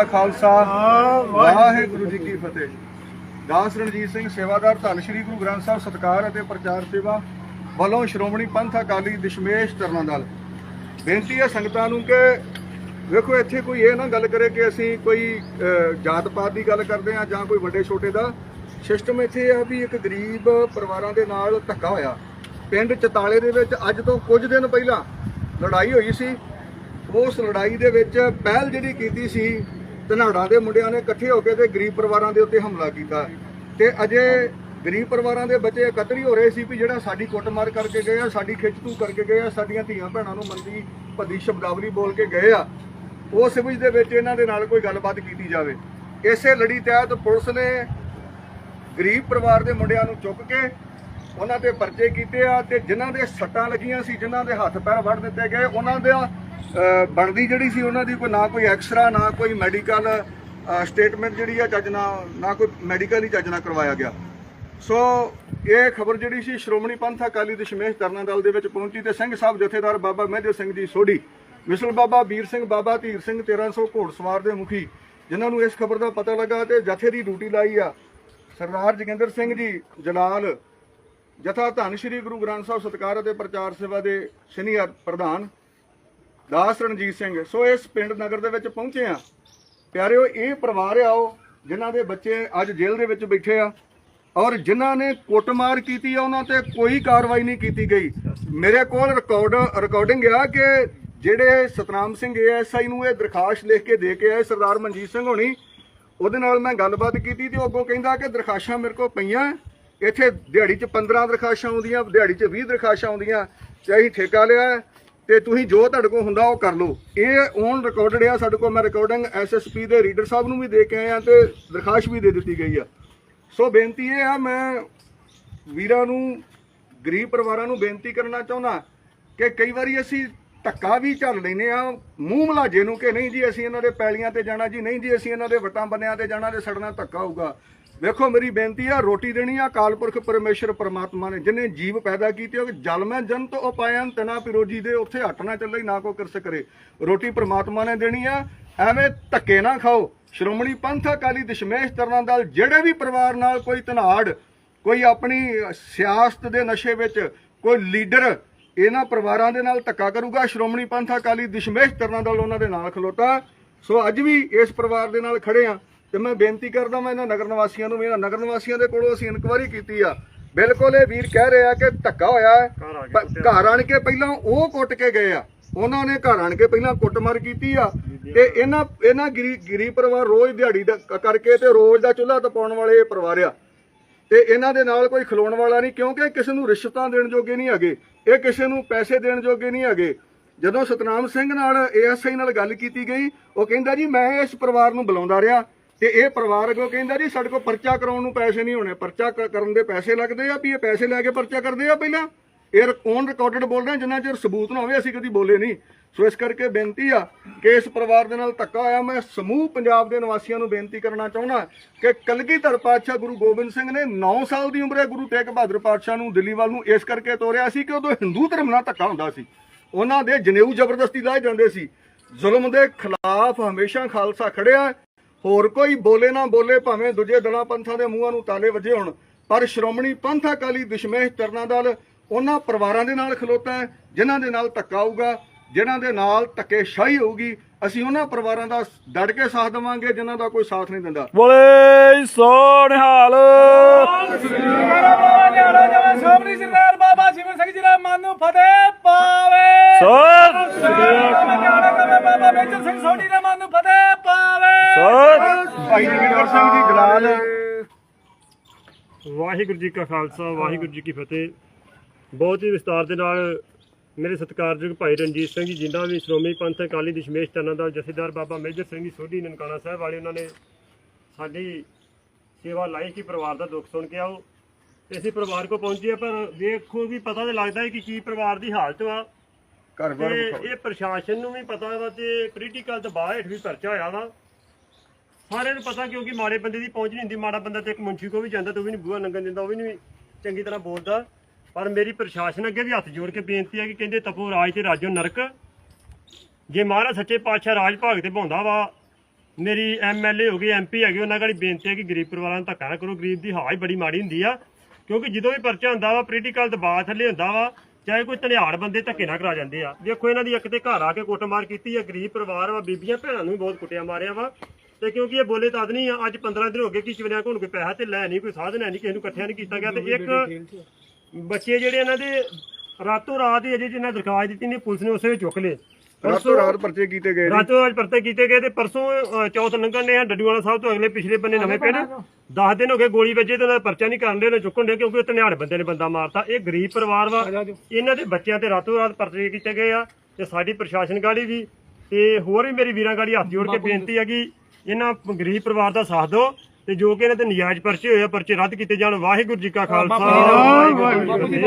ਕਾ ਖਾਲਸਾ। ਵਾਹਿਗੁਰੂ ਜੀ ਕੀ ਫਤਿਹ। ਦਾਸ ਰਣਜੀਤ ਸਿੰਘ ਸੇਵਾਦਾਰ ਧੰਨ ਸ਼੍ਰੀ ਗੁਰੂ ਗ੍ਰੰਥ ਸਾਹਿਬ ਸਤਕਾਰ ਅਤੇ ਪ੍ਰਚਾਰ ਸੇਵਾ ਵੱਲੋਂ ਸ਼੍ਰੋਮਣੀ ਪੰਥ ਅਕਾਲੀ ਦਸ਼ਮੇਸ਼ ਤਰਨਾ ਦਲ। ਬੇਨਤੀ ਹੈ ਸੰਗਤਾਂ ਨੂੰ ਕਿ ਵੇਖੋ ਇੱਥੇ ਕੋਈ ਇਹ ਨਾ ਗੱਲ ਕਰੇ ਕਿ ਅਸੀਂ ਕੋਈ ਜਾਤ ਪਾਤ ਦੀ ਗੱਲ ਕਰਦੇ ਆ ਜਾਂ ਕੋਈ ਵੱਡੇ ਛੋਟੇ ਦਾ। ਸਿਸਟਮ ਇੱਥੇ ਆ ਵੀ ਇੱਕ ਗਰੀਬ ਪਰਿਵਾਰਾਂ ਦੇ ਨਾਲ ਧੱਕਾ ਹੋਇਆ। ਪਿੰਡ ਚਤਾਲੇ ਦੇ ਵਿੱਚ ਅੱਜ ਤੋਂ ਕੁਝ ਦਿਨ ਪਹਿਲਾਂ ਲੜਾਈ ਹੋਈ ਸੀ। ਉਸ ਲੜਾਈ ਦੇ ਵਿੱਚ ਪਹਿਲ ਜਿਹੜੀ ਕੀਤੀ ਸੀ ਧਨਾੜਾਂ ਦੇ ਮੁੰਡਿਆਂ ਨੇ ਇਕੱਠੇ ਹੋ ਕੇ ਤੇ ਗਰੀਬ ਪਰਿਵਾਰਾਂ ਦੇ ਉੱਤੇ ਹਮਲਾ ਕੀਤਾ। ਤੇ ਅਜੇ ਗਰੀਬ ਪਰਿਵਾਰਾਂ ਦੇ ਬੱਚੇ ਇਕੱਤਰ ਹੀ ਹੋ ਰਹੇ ਸੀ ਵੀ ਜਿਹੜਾ ਸਾਡੀ ਕੁੱਟਮਾਰ ਕਰਕੇ ਗਏ ਆ, ਸਾਡੀ ਖਿੱਚਤੂ ਕਰਕੇ ਗਏ ਆ, ਸਾਡੀਆਂ ਧੀਆਂ ਭੈਣਾਂ ਨੂੰ ਮੰਦੀ, ਭੱਦੀ ਸ਼ਬਦਾਵਲੀ ਬੋਲ ਕੇ ਗਏ ਆ, ਉਸ ਵਿੱਚ ਦੇ ਵਿੱਚ ਇਹਨਾਂ ਦੇ ਨਾਲ ਕੋਈ ਗੱਲਬਾਤ ਕੀਤੀ ਜਾਵੇ। ਇਸੇ ਲੜੀ ਤਹਿਤ ਪੁਲਿਸ ਨੇ ਗਰੀਬ ਪਰਿਵਾਰ ਦੇ ਮੁੰਡਿਆਂ ਨੂੰ ਚੁੱਕ ਕੇ ਉਹਨਾਂ ਤੇ ਪਰਚੇ ਕੀਤੇ ਆ ਤੇ ਜਿਨ੍ਹਾਂ ਦੇ ਸੱਟਾਂ ਲੱਗੀਆਂ ਸੀ, ਜਿਨ੍ਹਾਂ ਦੇ ਹੱਥ ਪੈਰ ਵੱਢ ਦਿੱਤੇ ਗਏ, ਉਹਨਾਂ ਦਾ ਬਣਦੀ ਜਿਹੜੀ ਸੀ ਉਹਨਾਂ ਦੀ ਕੋਈ ਨਾ ਕੋਈ ਐਕਸਰਾ, ਨਾ ਕੋਈ ਮੈਡੀਕਲ ਸਟੇਟਮੈਂਟ ਜਿਹੜੀ ਆ ਚੱਜ ਨਾਲ, ਨਾ ਕੋਈ ਮੈਡੀਕਲ ਹੀ ਚੱਜ ਨਾਲ ਕਰਵਾਇਆ ਗਿਆ। ਸੋ ਇਹ ਖਬਰ ਜਿਹੜੀ ਸੀ ਸ਼੍ਰੋਮਣੀ ਪੰਥ ਅਕਾਲੀ ਦਸ਼ਮੇਸ਼ ਤਰਨਾ ਦਲ ਦੇ ਵਿੱਚ ਪਹੁੰਚੀ ਤੇ ਸਿੰਘ ਸਾਹਿਬ ਜਥੇਦਾਰ ਬਾਬਾ ਮਹਿੰਦਰ ਸਿੰਘ ਜੀ ਸੋਢੀ, ਮਿਸਲ ਬਾਬਾ ਵੀਰ ਸਿੰਘ, ਬਾਬਾ ਧੀਰ ਸਿੰਘ 1300 ਘੋੜਸਵਾਰ ਦੇ ਮੁਖੀ, ਜਿਨ੍ਹਾਂ ਨੂੰ ਇਸ ਖਬਰ ਦਾ ਪਤਾ ਲੱਗਾ ਤੇ ਜਥੇ ਦੀ ਡਿਊਟੀ ਲਾਈ ਆ। ਸਰਦਾਰ ਜੋਗਿੰਦਰ ਸਿੰਘ ਜੀ ਜਲਾਲ, ਜਥਾ ਧੰਨ ਸ਼੍ਰੀ ਗੁਰੂ ਗ੍ਰੰਥ ਸਾਹਿਬ ਸਤਕਾਰ ਅਤੇ ਪ੍ਰਚਾਰ ਸੇਵਾ ਦੇ ਸੀਨੀਅਰ ਪ੍ਰਧਾਨ ਦਾਸ ਰਣਜੀਤ ਸਿੰਘ, ਸੋ ਇਸ ਪਿੰਡ ਨਗਰ ਦੇ ਵਿੱਚ ਪਹੁੰਚੇ ਆ ਪਿਆਰਿਓ, ਇਹ ਪਰਿਵਾਰ ਆ ਉਹ, ਜਿਨ੍ਹਾਂ ਦੇ ਬੱਚੇ ਅੱਜ ਜੇਲ੍ਹ ਦੇ ਵਿੱਚ ਬੈਠੇ ਆ ਔਰ ਜਿਨ੍ਹਾਂ ਨੇ ਕੁੱਟਮਾਰ ਕੀਤੀ ਆ, ਉਹਨਾਂ ਤੇ ਕੋਈ ਕਾਰਵਾਈ ਨਹੀਂ ਕੀਤੀ ਗਈ। ਮੇਰੇ ਕੋਲ ਰਿਕਾਰਡ ਰਿਕਾਰਡਿੰਗ ਆ ਕਿ ਜਿਹੜੇ ਸਤਨਾਮ ਸਿੰਘ ਏਐਸਆਈ ਨੂੰ ਇਹ ਦਰਖਾਸਤ ਲਿਖ ਕੇ ਦੇ ਕੇ ਆਏ ਸਰਦਾਰ ਮਨਜੀਤ ਸਿੰਘ ਹੋਣੀ, ਉਹਦੇ ਨਾਲ ਮੈਂ ਗੱਲਬਾਤ ਕੀਤੀ ਤੇ ਉਹ ਅੱਗੋਂ ਕਹਿੰਦਾ ਕਿ ਦਰਖਾਸ਼ਾਂ ਮੇਰੇ ਕੋਲ ਪਈਆਂ, ਇੱਥੇ ਦਿਹਾੜੀ 'ਚ 15 ਦਰਖਾਸ਼ਾਂ ਆਉਂਦੀਆਂ, ਦਿਹਾੜੀ 'ਚ 20 ਦਰਖਾਸ਼ਾਂ ਆਉਂਦੀਆਂ, ਤੇ ਅਸੀਂ ਠੇਕਾ ਲਿਆ ਤੇ ਤੁਸੀਂ ਜੋ ਤੁਹਾਡੇ ਕੋਲ ਹੁੰਦਾ ਉਹ ਕਰ ਲਓ। ਇਹ ਔਨ ਰਿਕਾਰਡਡ ਆ, ਸਾਡੇ ਕੋਲ ਮੈਂ ਰਿਕਾਰਡਿੰਗ ਐਸਐਸਪੀ ਦੇ ਰੀਡਰ ਸਾਹਿਬ ਨੂੰ ਵੀ ਦੇ ਕੇ ਆਇਆ ਤੇ ਦਰਖਾਸਤ ਵੀ ਦੇ ਦਿੱਤੀ ਗਈ ਆ। ਸੋ ਬੇਨਤੀ ਇਹ ਆ, ਮੈਂ ਵੀਰਾਂ ਨੂੰ, ਗਰੀਬ ਪਰਿਵਾਰਾਂ ਨੂੰ ਬੇਨਤੀ ਕਰਨਾ ਚਾਹੁੰਦਾ ਕਿ ਕਈ ਵਾਰੀ ਅਸੀਂ ਧੱਕਾ ਵੀ ਝੱਲ ਲੈਨੇ ਆ, ਮੂੰਹ ਮਲਾਜੇ ਨੂੰ ਕਿ ਨਹੀਂ ਜੀ ਅਸੀਂ ਇਹਨਾਂ ਦੇ ਪੈਲੀਆਂ ਤੇ ਜਾਣਾ ਜੀ, ਨਹੀਂ ਜੀ ਅਸੀਂ ਇਹਨਾਂ ਦੇ ਵਟਾਂ ਬੰਨਿਆਂ ਤੇ ਜਾਣਾ ਤੇ ਸੜਨਾ ਧੱਕਾ ਹੋਊਗਾ। ਵੇਖੋ, ਮੇਰੀ ਬੇਨਤੀ ਆ, ਰੋਟੀ ਦੇਣੀ ਆ, ਅਕਾਲ ਪੁਰਖ ਪਰਮੇਸ਼ਰ ਪਰਮਾਤਮਾ ਨੇ, ਜਿਨੇ ਜੀਵ ਪੈਦਾ ਕੀਤੇ ਉਹ ਜਲ ਮੈਂ ਜੰਤ ਉਪਾਇਨ ਤਨਾ ਪਿਰੋਜੀ ਦੇ, ਉੱਥੇ ਹੱਟ ਨਾ ਚੱਲੇ, ਨਾ ਕੋ ਕਿਰਸ ਕਰੇ। ਰੋਟੀ ਪਰਮਾਤਮਾ ਨੇ ਦੇਣੀ ਆ, ਐਵੇਂ ਧੱਕੇ ਨਾ ਖਾਓ। ਸ਼੍ਰੋਮਣੀ ਪੰਥ ਅਕਾਲੀ ਦਸ਼ਮੇਸ਼ ਤਰਨਾਂ ਦਲ, ਜਿਹੜੇ ਵੀ ਪਰਿਵਾਰ ਨਾਲ ਕੋਈ ਤਨਾੜ ਕੋਈ ਆਪਣੀ ਸਿਆਸਤ ਦੇ ਨਸ਼ੇ ਵਿੱਚ, ਕੋਈ ਲੀਡਰ, ਇਹਨਾਂ ਪਰਿਵਾਰਾਂ ਦੇ ਨਾਲ ਧੱਕਾ ਕਰੂਗਾ। ਸ਼੍ਰੋਮਣੀ ਪੰਥ ਅਕਾਲੀ ਦਸ਼ਮੇਸ਼ ਤਰਨਾਂ ਦਲ ਉਹਨਾਂ ਦੇ ਨਾਲ ਖਲੋਤਾ। ਸੋ ਅੱਜ ਵੀ ਇਸ ਪਰਿਵਾਰ ਦੇ ਨਾਲ ਖੜੇ ਆ। ਤੇ ਮੈਂ ਬੇਨਤੀ ਕਰਦਾ ਮੈਂ ਇਹਨਾਂ ਨਗਰ ਨਿਵਾਸੀਆਂ ਨੂੰ ਵੀ ਇਹਨਾਂ ਨਗਰ ਨਿਵਾਸੀਆਂ ਦੇ ਕੋਲੋਂ ਅਸੀਂ ਇਨਕੁਆਇਰੀ ਕੀਤੀ ਆ। ਬਿਲਕੁਲ ਇਹ ਵੀਰ ਕਹਿ ਰਿਹਾ ਕਿ ਧੱਕਾ ਹੋਇਆ ਹੈ। ਘਰ ਆਣ ਕੇ ਪਹਿਲਾਂ ਉਹ ਕੁੱਟ ਕੇ ਗਏ ਆ। ਉਹਨਾਂ ਨੇ ਘਰ ਆਣ ਕੇ ਪਹਿਲਾਂ ਕੁੱਟਮਾਰ ਕੀਤੀ ਆ। ਤੇ ਇਹਨਾਂ ਇਹਨਾਂ ਗਰੀ ਗਰੀਬ ਪਰਿਵਾਰ ਰੋਜ਼ ਦਿਹਾੜੀ ਦਾ ਕਰਕੇ ਤੇ ਰੋਜ਼ ਦਾ ਚੁੱਲ੍ਹਾ ਤਪਾਉਣ ਵਾਲੇ ਇਹ ਪਰਿਵਾਰ ਆ। ਤੇ ਇਹਨਾਂ ਦੇ ਨਾਲ ਕੋਈ ਖਲੋਣ ਵਾਲਾ ਨਹੀਂ ਕਿਉਂਕਿ ਕਿਸੇ ਨੂੰ ਰਿਸ਼ਵਤਾਂ ਦੇਣ ਜੋਗੇ ਨਹੀਂ ਹੈਗੇ। ਇਹ ਕਿਸੇ ਨੂੰ ਪੈਸੇ ਦੇਣ ਜੋਗੇ ਨਹੀਂ ਹੈਗੇ। ਜਦੋਂ ਸਤਨਾਮ ਸਿੰਘ ਨਾਲ ਏਐਸਆਈ ਨਾਲ ਗੱਲ ਕੀਤੀ ਗਈ ਉਹ ਕਹਿੰਦਾ ਜੀ ਮੈਂ ਇਸ ਪਰਿਵਾਰ ਨੂੰ ਬੁਲਾਉਂਦਾ ਰਿਹਾ। ਤੇ ਇਹ ਪਰਿਵਾਰ ਅੱਗੋਂ ਕਹਿੰਦਾ ਜੀ ਸਾਡੇ ਕੋਲ ਪਰਚਾ ਕਰਾਉਣ ਨੂੰ ਪੈਸੇ ਨਹੀਂ ਹੋਣੇ ਪਰਚਾ ਕ- ਕਰਨ ਦੇ ਪੈਸੇ ਲੱਗਦੇ ਆ ਵੀ ਇਹ ਪੈਸੇ ਲੈ ਕੇ ਪਰਚਾ ਕਰਦੇ ਆ ਪਹਿਲਾਂ। ਇਹ ਔਨ ਰਿਕਾਰਡਡ ਬੋਲ ਰਹੇ ਆ, ਜਿੰਨਾ ਚਿਰ ਸਬੂਤ ਨਾ ਹੋਵੇ ਅਸੀਂ ਕਦੀ ਬੋਲੇ ਨਹੀਂ। ਸੋ ਇਸ ਕਰਕੇ ਬੇਨਤੀ ਆ ਕਿ ਇਸ ਪਰਿਵਾਰ ਦੇ ਨਾਲ ਧੱਕਾ ਹੋਇਆ ਮੈਂ ਸਮੂਹ ਪੰਜਾਬ ਦੇ ਨਿਵਾਸੀਆਂ ਨੂੰ ਬੇਨਤੀ ਕਰਨਾ ਚਾਹੁੰਦਾ ਕਿ ਕਲਗੀਧਰ ਪਾਤਸ਼ਾਹ ਗੁਰੂ ਗੋਬਿੰਦ ਸਿੰਘ ਨੇ 9 ਸਾਲ ਦੀ ਉਮਰੇ ਗੁਰੂ ਤੇਗ ਬਹਾਦਰ ਪਾਤਸ਼ਾਹ ਨੂੰ ਦਿੱਲੀ ਵੱਲ ਨੂੰ ਇਸ ਕਰਕੇ ਤੋਰਿਆ ਸੀ ਕਿ ਉਦੋਂ ਹਿੰਦੂ ਧਰਮ ਨਾਲ ਧੱਕਾ ਹੁੰਦਾ ਸੀ। ਉਹਨਾਂ ਦੇ ਜਨੇਊ ਜ਼ਬਰਦਸਤੀ ਲਾਏ ਜਾਂਦੇ ਸੀ। ਜ਼ੁਲਮ ਦੇ ਖਿਲਾਫ ਹਮੇਸ਼ਾ ਖਾਲਸਾ ਖੜਿਆ। ਹੋਰ ਕੋਈ ਬੋਲੇ ਨਾ ਬੋਲੇ ਭਾਵੇਂ ਦੂਜੇ ਦਲਾਂ ਪੰਥਾਂ ਦੇ ਮੂੰਹਾਂ ਨੂੰ ਤਾਲੇ ਵੱਜੇ ਹੋਣ ਪਰ ਸ਼੍ਰੋਮਣੀ ਪੰਥ ਅਕਾਲੀ ਦਸ਼ਮੇਸ਼ ਤਰਨਾ ਦਲ ਉਹਨਾਂ ਪਰਿਵਾਰਾਂ ਦੇ ਨਾਲ ਖਲੋਤਾ ਹੈ ਜਿਨ੍ਹਾਂ ਦੇ ਨਾਲ ਧੱਕਾ ਹੋਊਗਾ ਜਿਨ੍ਹਾਂ ਦੇ ਨਾਲ ਧੱਕੇਸ਼ਾਹੀ ਹੋਊਗੀ ਅਸੀਂ ਉਹਨਾਂ ਪਰਿਵਾਰਾਂ ਦਾ ਡਟ ਕੇ ਸਾਥ ਦੇਵਾਂਗੇ ਜਿਨ੍ਹਾਂ ਦਾ ਕੋਈ ਸਾਥ ਨਹੀਂ ਦਿੰਦਾ। ਬੋਲੇ ਸੋਨਹਾਲ ਸੋਮਨੀ ਸਰਦਾਰ ਬਾਬਾ ਜੀਵਨ ਸਿੰਘ ਜੀ ਦਾ ਮਨ ਨੂੰ ਫਤਿਹ ਪਾਵੇ ਸੋਨ ਬਾਬਾ ਮੇਜਰ ਸਿੰਘ ਸੋਢੀ ਦਾ ਮਨ ਨੂੰ ਫਤਿਹ ਪਾਵੇ ਸੋਨ ਭਾਈ ਜਗਿੰਦਰ ਸਿੰਘ ਜੀ ਜਲਾਲ ਵਾਹਿਗੁਰੂ ਜੀ ਕਾ ਖਾਲਸਾ ਵਾਹਿਗੁਰੂ ਜੀ ਕੀ ਫਤਿਹ। ਬਹੁਤ ਹੀ ਵਿਸਤਾਰ ਦੇ ਨਾਲ ਮੇਰੇ ਸਤਿਕਾਰਯੋਗ ਭਾਈ ਰਣਜੀਤ ਸਿੰਘ ਜੀ ਜਿਨ੍ਹਾਂ ਵੀ ਸ਼੍ਰੋਮਣੀ ਪੰਥ ਅਕਾਲੀ ਦਸ਼ਮੇਸ਼ ਤਰਨਾ ਦਾ ਜਥੇਦਾਰ ਬਾਬਾ ਮੇਜਰ ਸਿੰਘ ਜੀ ਸੋਢੀ ਨਨਕਾਣਾ ਸਾਹਿਬ ਵਾਲੇ ਉਹਨਾਂ ਨੇ ਸਾਡੀ ਸੇਵਾ ਲਾਈ ਕਿ ਪਰਿਵਾਰ ਦਾ ਦੁੱਖ ਸੁਣ ਕੇ ਆਓ। ਤੇ ਅਸੀਂ ਪਰਿਵਾਰ ਕੋ ਪਹੁੰਚੇ ਪਰ ਵੇਖੋ ਵੀ ਪਤਾ ਤੇ ਲੱਗਦਾ ਹੈ ਕਿ ਕੀ ਪਰਿਵਾਰ ਦੀ ਹਾਲਤ ਵਾ। ਘਰ ਬਾਰ ਤੇ ਇਹ ਪ੍ਰਸ਼ਾਸਨ ਨੂੰ ਵੀ ਪਤਾ ਵਾ ਤੇ ਪੋਲੀਟੀਕਲ ਦਬਾਅ ਹੇਠ ਵੀ ਪਰਚਾ ਹੋਇਆ ਵਾ। ਸਾਰਿਆਂ ਨੂੰ ਪਤਾ ਕਿਉਂਕਿ ਮਾੜੇ ਬੰਦੇ ਦੀ ਪਹੁੰਚ ਨਹੀਂ ਹੁੰਦੀ, ਮਾੜਾ ਬੰਦਾ ਤੇ ਇੱਕ ਮੁੰਸ਼ੀ ਕੋ ਵੀ ਜਾਂਦਾ ਤੇ ਉਹ ਵੀ ਨਹੀਂ, ਬੂਹਾ ਲੰਘਣ ਦਿੰਦਾ, ਉਹ ਵੀ ਨਹੀਂ ਚੰਗੀ ਤਰ੍ਹਾਂ ਬੋਲਦਾ। ਪਰ ਮੇਰੀ ਪ੍ਰਸ਼ਾਸਨ ਅੱਗੇ ਵੀ ਹੱਥ ਜੋੜ ਕੇ ਬੇਨਤੀ ਹੈ ਕਿ ਕਹਿੰਦੇ ਤਪੋ ਰਾਜ ਤੇ ਰਾਜੋ ਨਰਕ। ਜੇ ਮਹਾਰਾਜ ਸੱਚੇ ਪਾਤਸ਼ਾਹ ਰਾਜ ਭਾਗ ਤੇ ਭਾਉਂਦਾ ਵਾ, ਮੇਰੀ ਐਮਐਲਏ ਹੋ ਗਏ ਐਮਪੀ ਹੈਗੇ, ਉਹਨਾਂ ਕੋਲ ਬੇਨਤੀ ਹੈ ਕਿ ਗਰੀਬ ਪਰਿਵਾਰਾਂ ਨੂੰ ਧੱਕਾ ਨਾ ਕਰੋ, ਗਰੀਬ ਦੀ ਹਾਲ ਬੜੀ ਮਾੜੀ ਹੁੰਦੀ ਆ। ਕਿਉਂਕਿ ਜਦੋਂ ਵੀ ਪਰਚਾ ਹੁੰਦਾ ਵਾ ਪੋਲੀਟੀਕਲ ਦਬਾਅ ਥੱਲੇ ਹੁੰਦਾ ਵਾ, ਚਾਹੇ ਕੋਈ ਧਨਿਆੜ ਬੰਦੇ ਧੱਕੇ ਨਾ ਕਰਾ ਜਾਂਦੇ ਆ। ਦੇਖੋ ਇਹਨਾਂ ਦੀ ਇੱਕ ਤੇ ਘਰ ਆ ਕੇ ਕੁੱਟਮਾਰ ਕੀਤੀ ਆ, ਗਰੀਬ ਪਰਿਵਾਰ ਵਾ, ਬੀਬੀਆਂ, ਭੈਣਾਂ ਨੂੰ ਵੀ ਬਹੁਤ ਕੁੱਟਿਆ ਮਾਰਿਆ ਵਾ। ਤੇ ਕਿਉਂਕਿ ਇਹ ਬੋਲੇ ਤਦ ਨਹੀਂ ਆ ਅੱਜ 15 ਦਿਨ ਹੋ ਗਏ ਕਿ ਚਵਨਿਆ ਕੋਲ ਕੋਈ ਪੈਸਾ ਤੇ ਲੈ ਨਹੀਂ ਕੋਈ ਸਾਧਨ ਹੈ ਨਹੀਂ ਕਿਸੇ ਨੂੰ ਇਕੱਠਿਆਂ ਨਹੀਂ ਕੀਤਾ ਗਿਆ ਤੇ ਇੱਕ ਬੱਚੇ ਜਿਹੜੇ ਇਹਨਾਂ ਦੇ ਰਾਤੋਂ ਰਾਤ ਹੀ ਅਜੇ ਜਿੰਨਾ ਦਰਖਾਸਤ ਦਿੱਤੀ ਨੇ ਪੁਲਿਸ ਨੇ ਉਸੇ ਵੇਲੇ ਚੁੱਕ ਲਏ। ਰਾਤੋਂ ਰਾਤ ਪਰਚੇ ਕੀਤੇ ਗਏ ਰਾਤੋਂ ਅੱਜ ਪਰਤੇ ਕੀਤੇ ਗਏ ਤੇ ਪਰਸੋਂ ਚੌਥ ਲੰਘਣ ਨੇ ਡੱਡੂਵਾਲਾ ਸਾਹਿਬ ਤੋਂ ਅਗਲੇ ਪਿਛਲੇ ਬੰਨੇ ਨਵੇਂ ਪਿੰਡ 10 ਦਿਨ ਹੋ ਗਏ ਗੋਲੀ ਵੱਜੇ ਤੇ ਉਹਨਾਂ ਦਾ ਪਰਚਾ ਨਹੀਂ ਕਰਨ ਦੇ ਉਹਨੇ ਚੁੱਕਣ ਦੇ ਕਿਉਂਕਿ ਉਹ ਧਨਿਆੜ ਬੰਦੇ ਨੇ ਬੰਦਾ ਮਾਰਤਾ। ਇਹ ਗਰੀਬ ਪਰਿਵਾਰ ਵਾ। ਇਹਨਾਂ ਦੇ ਬੱਚਿਆਂ ਤੇ ਰਾਤੋਂ ਰਾਤ ਪਰਚੇ ਕੀਤੇ ਗਏ ਆ ਤੇ ਸਾਡੀ ਪ੍ਰਸ਼ਾਸਨ ਗਾੜੀ ਵੀ ਤੇ ਹੋਰ ਵੀ ਮੇਰੀ ਵੀਰਾਂ ਗਾੜੀ ਹੱਥ ਜੋੜ ਕੇ ਬੇਨਤੀ ਹੈ ਕਿ ਇਹਨਾਂ ਗਰੀਬ ਪਰਿਵਾਰ ਦਾ ਸਾਥ ਦਿਓ ਤੇ ਜੋ ਕਿ ਇਹਨਾਂ ਤੇ ਨਜਾਇਜ਼ ਪਰਚੇ ਹੋਏ ਆ ਪਰਚੇ ਰੱਦ ਕੀਤੇ ਜਾਣ। ਵਾਹਿਗੁਰੂ ਜੀ ਕਾ ਖਾਲਸਾ।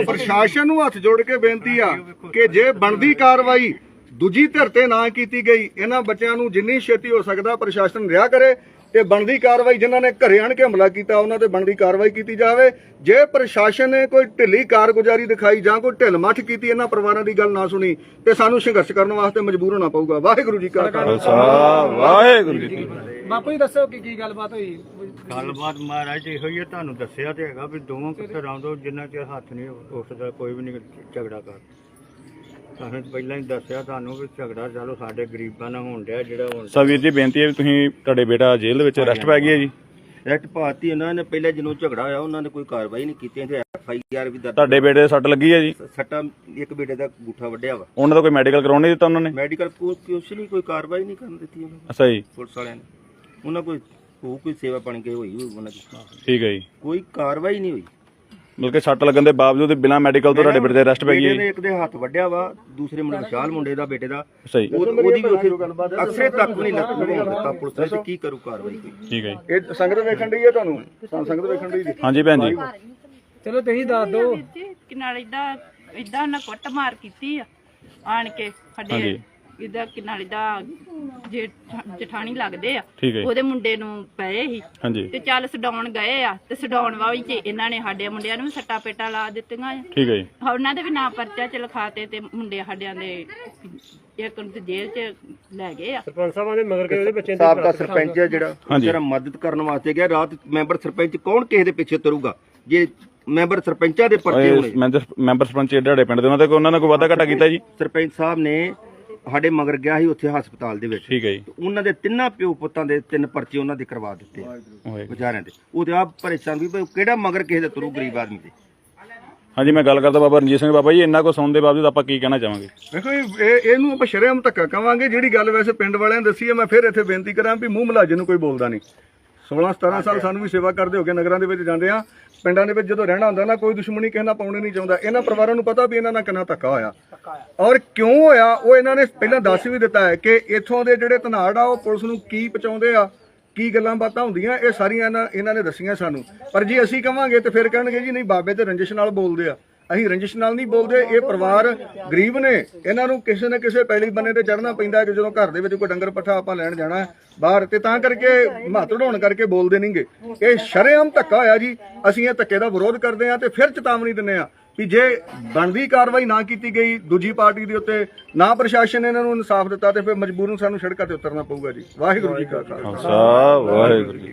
ਪ੍ਰਸ਼ਾਸਨ ਨੂੰ ਹੱਥ ਜੋੜ ਕੇ ਬੇਨਤੀ ਆ ਕਿ ਜੇ ਬਣਦੀ ਕਾਰਵਾਈ ਦੂਜੀ ਧਿਰ ਤੇ ਨਾ ਕੀਤੀ ਗਈ ਇਹਨਾਂ ਬੱਚਿਆਂ ਨੂੰ ਜਿੰਨੀ ਛੇਤੀ ਹੋ ਸਕਦਾ ਪ੍ਰਸ਼ਾਸਨ ਰਿਹਾ ਕਰੇ। ਤੇ ਬਣਦੀ ਕਾਰਵਾਈ ਜਿਨ੍ਹਾਂ ਨੇ ਘਰੇ ਆਣ ਕੇ ਹਮਲਾ ਕੀਤਾ ਉਹਨਾਂ ਤੇ ਬਣਦੀ ਕਾਰਵਾਈ ਕੀਤੀ ਜਾਵੇ। ਜੇ ਪ੍ਰਸ਼ਾਸਨ ਨੇ ਕੋਈ ਢਿੱਲੀ ਕਾਰਗੁਜ਼ਾਰੀ ਦਿਖਾਈ ਜਾਂ ਕੋਈ ਢਿੱਲ ਮੱਠ ਕੀਤੀ ਇਹਨਾਂ ਪਰਿਵਾਰਾਂ ਦੀ ਗੱਲ ਨਾ ਸੁਣੀ ਤੇ ਸਾਨੂੰ ਸੰਘਰਸ਼ ਕਰਨ ਵਾਸਤੇ ਮਜਬੂਰ ਹੋਣਾ ਪਊਗਾ। ਵਾਹਿਗੁਰੂ ਜੀ ਕਾ ਖਾਲਸਾ। ਵਾਹਿਗੁਰੂ ਜੀ ਕੀ ਫਤਿਹ। ਬਾਪੂ ਜੀ ਦੱਸੋ ਕੀ ਕੀ ਗੱਲਬਾਤ ਹੋਈ? ਗੱਲਬਾਤ ਮਹਾਰਾਜ ਇਹੋ ਹੀ ਹੈ ਤੁਹਾਨੂੰ ਦੱਸਿਆ ਤੇ ਹੈਗਾ ਵੀ ਦੋਵਾਂ ਕਿੱਥੇ ਰੌਂਦੋ ਜਿੰਨਾ ਚਿਰ ਹੱਥ ਨਹੀਂ ਉੱਠਦਾ ਕੋਈ ਵੀ ਨਹੀਂ ਝਗੜਾ ਕਰ ਸਾਨੂੰ ਪਹਿਲਾਂ ਹੀ ਦੱਸਿਆ ਤੁਹਾਨੂੰ ਵੀ ਝਗੜਾ ਚਲੋ ਸਾਡੇ ਗਰੀਬਾਂ ਨਾਲ ਹੋਣ ਡਿਆ ਜਿਹੜਾ ਹੁਣ ਸਾ ਵੀਰ ਜੀ ਬੇਨਤੀ ਹੈ ਵੀ ਤੁਸੀਂ ਤੁਹਾਡੇ ਬੇਟਾ ਜੇਲ੍ਹ ਦੇ ਵਿੱਚ ਅਰੈਸਟ ਪੈ ਗਿਆ ਜੀ। ਐਕਟ ਭਾਰਤੀ ਉਹਨਾਂ ਨੇ ਪਹਿਲਾਂ ਜਦੋਂ ਝਗੜਾ ਹੋਇਆ ਉਹਨਾਂ ਨੇ ਕੋਈ ਕਾਰਵਾਈ ਨਹੀਂ ਕੀਤੀ ਤੇ ਐਫ ਆਈ ਆਰ ਵੀ ਦਰਜ ਤੁਹਾਡੇ ਬੇਟੇ ਦੇ ਸੱਟ ਲੱਗੀ ਹੈ ਜੀ? ਸੱਟਾ ਇੱਕ ਬੇਟੇ ਦਾ ਗੂਠਾ ਵੱਢਿਆ ਵਾ। ਉਹਨਾਂ ਦਾ ਕੋਈ ਮੈਡੀਕਲ ਕਰਾਉਣ ਨਹੀਂ ਦਿੱਤਾ ਉਹਨਾਂ ਨੇ? ਮੈਡੀਕਲ ਕੁਛ ਨਹੀਂ ਕੋਈ ਕਾਰਵਾਈ ਨਹੀਂ ਕਰਨ ਦਿੱਤੀ ਉਹਨਾਂ ਨੇ, ਅੱਛਾ ਜੀ। ਪੁਲਿਸ ਵਾਲਿਆਂ ਨੇ। ਉਹਨਾਂ ਕੋਈ ਉਹ ਕੋਈ ਸੇਵਾ ਪਾਣੀ ਕੇ ਹੋਈ ਹੋਈ ਉਹਨਾਂ ਦੀ। ਠੀਕ ਹੈ ਜੀ। ਕੋਈ ਕਾਰਵਾਈ ਨਹੀਂ ਹੋਈ। ਮਤਲਬ ਕਿ ਸੱਟ ਲੱਗਣ ਦੇ ਬਾਵਜੂਦ ਬਿਨਾਂ ਮੈਡੀਕਲ ਤੋਂ ਤੁਹਾਡੇ ਬੇਟੇ ਦੇ ਅਰੈਸਟ ਪੈ ਗਈ ਹੈ। ਇੱਕ ਦੇ ਹੱਥ ਵੱਢਿਆ ਵਾ ਦੂਸਰੇ ਮੁੰਡੇ ਵਿਸ਼ਾਲ ਮੁੰਡੇ ਦਾ ਬੇਟੇ ਦਾ। ਉਹ- ਉਹਦੀ ਵੀ ਉੱਥੇ ਅਕਸਰੇ ਤੱਕ ਵੀ ਨਹੀਂ ਲੱਗਣ ਦਿੱਤਾ ਪੁਲਿਸ ਨੇ ਤੇ ਕੀ ਕਰੂ ਕਾਰਵਾਈ ਕੋਈ? ਠੀਕ ਹੈ ਜੀ। ਇਹ ਸੰਗਤ ਵੇਖਣ ਦੀ ਹੈ ਤੁਹਾਨੂੰ? ਸੰ- ਸੰਗਤ ਵੇਖਣ ਦੀ ਜੀ। ਹਾਂਜੀ ਭੈਣ ਜੀ। ਚਲੋ ਤੁਸੀਂ ਦੱਸ ਦਿਓ। ਕਿ ਨਾਲ ਇਦਾਂ ਇਦਾਂ ਉਹਨਾਂ ਕੁੱਟ ਮਾਰ ਕੀਤੀ ਆ ਆਣ ਕੇ ਸਾਡੇ ਇਦਾਂ ਕਿ ਨਾਲ ਇਦਾਂ ਜੇ ਜਠਾਣੀ ਲੱਗਦੇ ਆ ਠੀਕ ਹੈ ਜੀ। ਉਹਦੇ ਮੁੰਡੇ ਨੂੰ ਪਏ ਸੀ। ਹਾਂਜੀ। ਤੇ ਚੱਲ ਛਡਾਉਣ ਗਏ ਆ ਤੇ ਛਡਾਉਣ ਵਾਲੀ ਚ ਇਹਨਾਂ ਨੇ ਸਾਡੇ ਮੁੰਡਿਆਂ ਨੂੰ ਵੀ ਸੱਟਾ ਪੇਟਾ ਲਾ ਦਿੱਤੀਆਂ ਆ। ਠੀਕ ਹੈ ਜੀ। ਉਹਨਾਂ ਦੇ ਵੀ ਨਾਂ ਪਰਚਾ ਚ ਲਿਖਾਤੇ ਤੇ ਮੁੰਡੇ ਸਾਡਿਆਂ ਦੇ ਇੱਕ ਨੂੰ ਤੇ ਜੇਲ੍ਹ ਚ ਲੈ ਗਏ ਆ। ਸਰਪੰਚ ਸਾਹਿਬਾਂ ਦੇ ਮਗਰ ਕੇ ਉਹਦੇ ਬੱਚੇ ਸਾਹਿਬ ਦਾ ਸਰਪੰਚ ਹੈ ਜਿਹੜਾ ਹਾਂਜੀ। ਜਿਹੜਾ ਮਦਦ ਕਰਨ ਵਾਸਤੇ ਗਿਆ ਰਾਤ ਮੈਂਬਰ ਸਰਪੰਚ ਕੌਣ ਕਿਸੇ ਦੇ ਪਿੱਛੇ ਤੁਰੂਗਾ? ਜੇ ਮੈਂਬਰ ਸਰਪੰਚਾਂ ਦੇ ਪਰਚੇ ਹੋਣੇ। ਮੈਂਬਰ ਮੈਂਬਰ ਸਰਪੰਚ ਤੁਹਾਡੇ ਪਿੰਡ ਦੇ ਉਹਨਾਂ ਤੇ ਕੋਈ ਉਹਨਾਂ ਨੇ ਕੋਈ ਵਾਅਦਾ ਘਾਟਾ ਕੀਤਾ ਜੀ? ਸਰਪੰਚ ਸਾਹਿਬ ਨੇ ਸਾਡੇ ਮਗਰ ਗਿਆ ਸੀ ਉੱਥੇ ਹਸਪਤਾਲ ਦੇ ਵਿੱਚ। ਠੀਕ ਹੈ ਜੀ। ਉਹਨਾਂ ਦੇ ਤਿੰਨਾਂ ਪਿਓ ਪੁੱਤਾਂ ਦੇ ਤਿੰਨ ਪਰਚੇ ਉਹਨਾਂ ਦੇ ਕਰਵਾ ਦਿੱਤੇ ਹੋਏ। ਵਿਚਾਰਿਆਂ ਦੇ। ਉਹ ਤੇ ਆਪ ਪਰੇਸ਼ਾਨ ਵੀ ਭਈ ਕਿਹੜਾ ਮਗਰ ਕਿਸੇ ਦੇ ਤੁਰੂ ਗਰੀਬ ਆਦਮੀ ਦੇ? ਹਾਂਜੀ ਮੈਂ ਗੱਲ ਕਰਦਾ ਬਾਬਾ ਰਣਜੀਤ ਸਿੰਘ ਬਾਬਾ ਜੀ ਇੰਨਾ ਕੋ ਸੁਣਨ ਦੇ ਬਾਵਜੂਦ ਆਪਾਂ ਕੀ ਕਹਿਣਾ ਚਾਹਾਂਗੇ? ਦੇਖੋ ਜੀ, ਇਹ ਇਹਨੂੰ ਆਪਾਂ ਸ਼ਰੇਆਮ ਧੱਕਾ ਕਵਾਂਗੇ। ਜਿਹੜੀ ਗੱਲ ਵੈਸੇ ਪਿੰਡ ਵਾਲਿਆਂ ਨੇ ਦੱਸੀ ਹੈ ਮੈਂ ਫਿਰ ਇੱਥੇ ਬੇਨਤੀ ਕਰਾਂ ਵੀ ਮੂੰਹ ਮਲਾਜੇ ਨੂੰ ਕੋਈ ਬੋਲਦਾ ਨਹੀਂ। 16 17 ਸਾਲ ਸਾਨੂੰ ਵੀ ਸੇਵਾ ਕਰਦੇ ਹੋ ਗਏ ਨਗਰਾਂ ਦੇ ਵਿੱਚ ਜਾਂਦੇ ਆ ਪਿੰਡਾਂ ਦੇ ਵਿੱਚ ਜਦੋਂ ਰਹਿਣਾ ਹੁੰਦਾ ਨਾ ਕੋਈ ਦੁਸ਼ਮਣੀ ਕਿਸੇ ਨਾਲ ਪਾਉਣੀ ਨਹੀਂ ਚਾਹੁੰਦਾ। ਇਹਨਾਂ ਪਰਿਵਾਰਾਂ ਨੂੰ ਪਤਾ ਵੀ ਇਹਨਾਂ ਨਾਲ ਕਿੰਨਾ ਧੱਕਾ ਹੋਇਆ। ਔਰ ਕਿਉਂ ਹੋਇਆ? ਉਹ ਇਹਨਾਂ ਨੇ ਪਹਿਲਾਂ ਦੱਸ ਵੀ ਦਿੱਤਾ ਹੈ ਕਿ ਇੱਥੋਂ ਦੇ ਜਿਹੜੇ ਧਨਾੜ ਆ ਉਹ ਪੁਲਿਸ ਨੂੰ ਕੀ ਪਹੁੰਚਾਉਂਦੇ ਆ ਕੀ ਗੱਲਾਂ ਬਾਤਾਂ ਹੁੰਦੀਆਂ ਇਹ ਸਾਰੀਆਂ ਇਹਨਾਂ ਇਹਨਾਂ ਨੇ ਦੱਸੀਆਂ ਸਾਨੂੰ। ਪਰ ਜੇ ਅਸੀਂ ਕਵਾਂਗੇ ਤੇ ਫਿਰ ਕਹਿਣਗੇ ਜੀ ਨਹੀਂ ਬਾਬੇ ਤੇ ਰੰਜਿਸ਼ ਨਾਲ ਬੋਲਦੇ ਆ। ਅਸੀਂ ਰੰਜਿਸ਼ ਨਾਲ ਨਹੀਂ ਬੋਲਦੇ, ਇਹ ਪਰਿਵਾਰ ਗਰੀਬ ਨੇ। ਇਹਨਾਂ ਨੂੰ ਕਿਸੇ ਨਾ ਕਿਸੇ ਪੈਲੀ ਬੰਨੇ ਤੇ ਚੜਨਾ ਪੈਂਦਾ ਜਦੋਂ ਘਰ ਦੇ ਵਿੱਚ ਕੋਈ ਡੰਗਰ ਪੱਠਾ ਆਪਾਂ ਲੈਣ ਜਾਣਾ ਬਾਹਰ ਤੇ ਤਾਂ ਕਰਕੇ ਮਹੱਤ ਢਾਉਣ ਕਰਕੇ ਬੋਲਦੇ ਨਹੀਂਗੇ ਇਹ ਸ਼ਰੇਆਮ ਧੱਕਾ ਹੋਇਆ ਜੀ। ਅਸੀਂ ਇਹ ਧੱਕੇ ਦਾ ਵਿਰੋਧ ਕਰਦੇ ਆ ਤੇ ਫਿਰ ਚੇਤਾਵਨੀ ਦਿੰਦੇ ਆ ਕਿ ਜੇ ਬਣਦੀ ਕਾਰਵਾਈ ਨਾ ਕੀਤੀ ਗਈ, ਦੂਜੀ ਪਾਰਟੀ ਦੇ ਉੱਤੇ ਨਾ ਪ੍ਰਸ਼ਾਸਨ ਨੇ ਇਹਨਾਂ ਨੂੰ ਇਨਸਾਫ ਦਿੱਤਾ ਤੇ ਫਿਰ ਮਜਬੂਰਨ ਸਾਨੂੰ ਸੜਕਾਂ ਤੇ ਉਤਰਨਾ ਪਊਗਾ ਜੀ। ਵਾਹਿਗੁਰੂ ਜੀ ਕਾ ਖਾਲਸਾ। ਵਾਹਿਗੁਰੂ ਜੀ